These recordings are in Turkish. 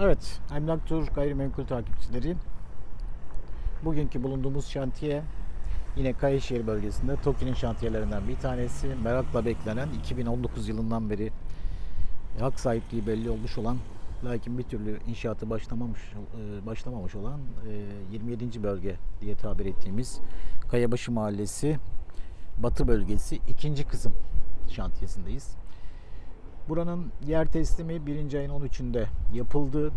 Evet, Emlak Tur gayrimenkul takipçileri. Bugünkü bulunduğumuz şantiye yine Kayışehir bölgesinde TOKİ'nin şantiyelerinden bir tanesi. Merakla beklenen 2019 yılından beri hak sahipliği belli olmuş olan lakin bir türlü inşaatı başlamamış e, başlamamış olan e, 27. bölge diye tabir ettiğimiz Kayabaşı Mahallesi Batı bölgesi ikinci kısım şantiyesindeyiz. Buranın yer teslimi birinci ayın 13'ünde yapıldı.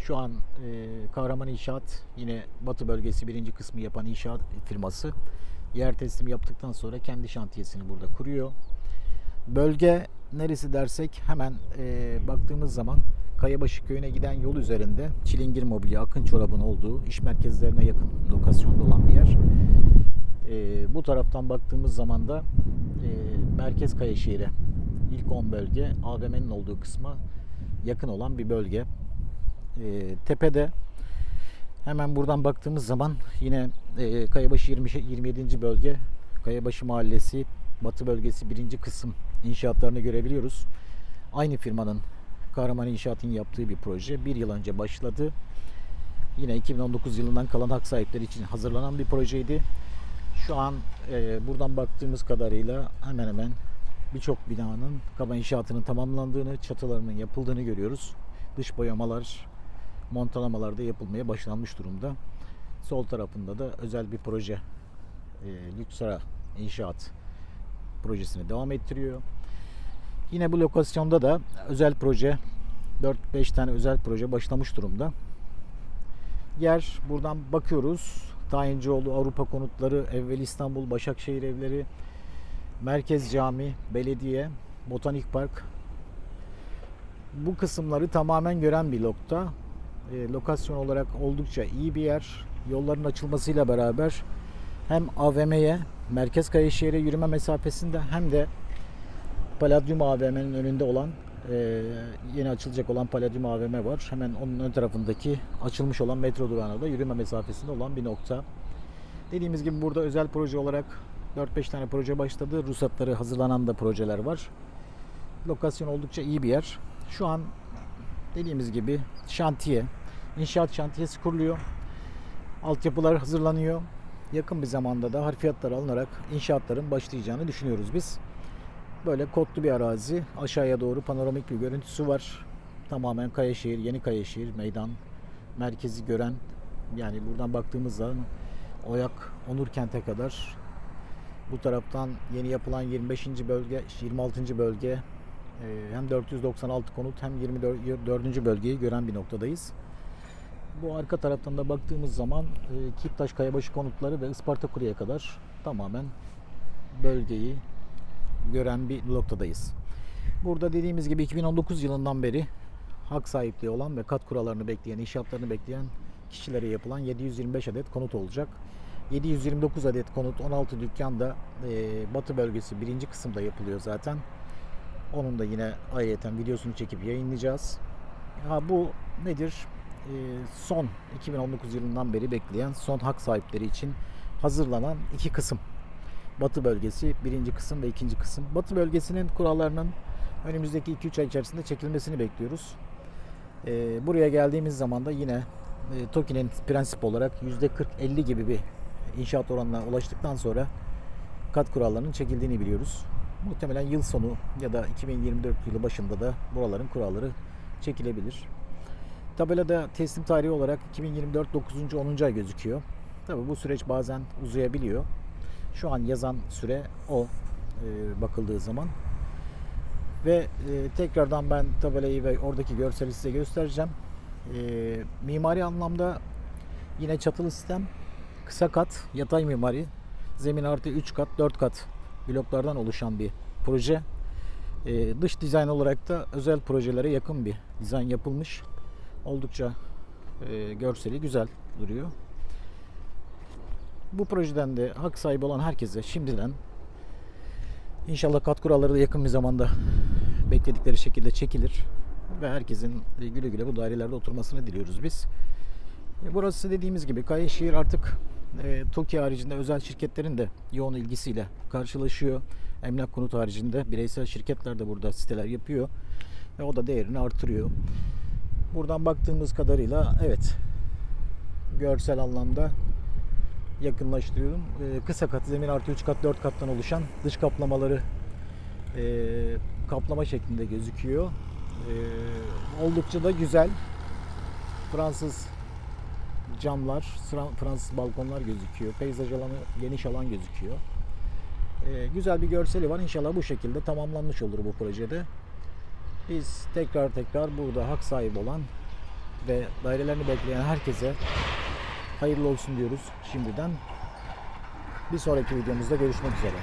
Şu an e, Kahraman İnşaat yine Batı bölgesi birinci kısmı yapan inşaat firması yer teslimi yaptıktan sonra kendi şantiyesini burada kuruyor. Bölge neresi dersek hemen e, baktığımız zaman Kayabaşı köyüne giden yol üzerinde Çilingir Mobilya, Akın Çorab'ın olduğu iş merkezlerine yakın lokasyonda olan bir yer. E, bu taraftan baktığımız zaman da e, Merkez Kayaşehir'e ilk 10 bölge AVM'nin olduğu kısma yakın olan bir bölge. E, tepede hemen buradan baktığımız zaman yine e, Kayabaşı 20, 27. bölge Kayabaşı Mahallesi Batı bölgesi birinci kısım inşaatlarını görebiliyoruz. Aynı firmanın Kahraman İnşaat'ın yaptığı bir proje. Bir yıl önce başladı. Yine 2019 yılından kalan hak sahipleri için hazırlanan bir projeydi. Şu an e, buradan baktığımız kadarıyla hemen hemen birçok binanın kaba inşaatının tamamlandığını, çatılarının yapıldığını görüyoruz. Dış boyamalar, montalamalar da yapılmaya başlanmış durumda. Sol tarafında da özel bir proje, e, Lüksara İnşaat projesini devam ettiriyor. Yine bu lokasyonda da özel proje, 4-5 tane özel proje başlamış durumda. Yer buradan bakıyoruz. Tayincioğlu, Avrupa Konutları, Evvel İstanbul, Başakşehir Evleri, Merkez Cami, Belediye, Botanik Park. Bu kısımları tamamen gören bir nokta. E, lokasyon olarak oldukça iyi bir yer. Yolların açılmasıyla beraber hem AVM'ye, Merkez Kayaşehir'e yürüme mesafesinde hem de Palladium AVM'nin önünde olan e, yeni açılacak olan Palladium AVM var. Hemen onun ön tarafındaki açılmış olan metro durağına da yürüme mesafesinde olan bir nokta. Dediğimiz gibi burada özel proje olarak 4-5 tane proje başladı. Ruhsatları hazırlanan da projeler var. Lokasyon oldukça iyi bir yer. Şu an dediğimiz gibi şantiye, inşaat şantiyesi kuruluyor. Altyapılar hazırlanıyor. Yakın bir zamanda da harfiyatlar alınarak inşaatların başlayacağını düşünüyoruz biz. Böyle kotlu bir arazi. Aşağıya doğru panoramik bir görüntüsü var. Tamamen Kayaşehir, Yeni Kayaşehir meydan merkezi gören yani buradan baktığımız zaman Oyak Onurkent'e kadar bu taraftan yeni yapılan 25. bölge, 26. bölge e, hem 496 konut hem 24. bölgeyi gören bir noktadayız. Bu arka taraftan da baktığımız zaman e, Kiptaş Kayabaşı konutları ve Isparta Kuru'ya kadar tamamen bölgeyi gören bir noktadayız. Burada dediğimiz gibi 2019 yılından beri hak sahipliği olan ve kat kurallarını bekleyen, inşaatlarını bekleyen kişilere yapılan 725 adet konut olacak. 729 adet konut, 16 dükkan da e, Batı bölgesi birinci kısımda yapılıyor zaten. Onun da yine ayrıyeten videosunu çekip yayınlayacağız. Ha bu nedir? E, son 2019 yılından beri bekleyen son hak sahipleri için hazırlanan iki kısım. Batı bölgesi birinci kısım ve ikinci kısım. Batı bölgesinin kurallarının önümüzdeki 2-3 ay içerisinde çekilmesini bekliyoruz. E, buraya geldiğimiz zaman da yine e, TOKİ'nin prensip olarak %40-50 gibi bir inşaat oranına ulaştıktan sonra kat kurallarının çekildiğini biliyoruz. Muhtemelen yıl sonu ya da 2024 yılı başında da buraların kuralları çekilebilir. Tabelada teslim tarihi olarak 2024 9. 10. ay gözüküyor. Tabi bu süreç bazen uzayabiliyor. Şu an yazan süre o e, bakıldığı zaman. Ve e, tekrardan ben tabelayı ve oradaki görseli size göstereceğim. E, mimari anlamda yine çatılı sistem kısa kat yatay mimari zemin artı 3 kat 4 kat bloklardan oluşan bir proje. E, dış dizayn olarak da özel projelere yakın bir dizayn yapılmış. Oldukça e, görseli güzel duruyor. Bu projeden de hak sahibi olan herkese şimdiden inşallah kat kuralları da yakın bir zamanda bekledikleri şekilde çekilir ve herkesin güle güle bu dairelerde oturmasını diliyoruz biz. E, Burası dediğimiz gibi Kayaşehir artık e, TOKİ haricinde özel şirketlerin de yoğun ilgisiyle karşılaşıyor. Emlak konut haricinde bireysel şirketler de burada siteler yapıyor ve o da değerini artırıyor. Buradan baktığımız kadarıyla evet görsel anlamda yakınlaştırıyorum. Ee, kısa katı zemin artı 3 kat 4 kattan oluşan dış kaplamaları e, kaplama şeklinde gözüküyor. Ee, oldukça da güzel. Fransız camlar, Fra- Fransız balkonlar gözüküyor. Peyzaj alanı, geniş alan gözüküyor. Ee, güzel bir görseli var. İnşallah bu şekilde tamamlanmış olur bu projede. Biz tekrar tekrar burada hak sahibi olan ve dairelerini bekleyen herkese hayırlı olsun diyoruz şimdiden. Bir sonraki videomuzda görüşmek üzere.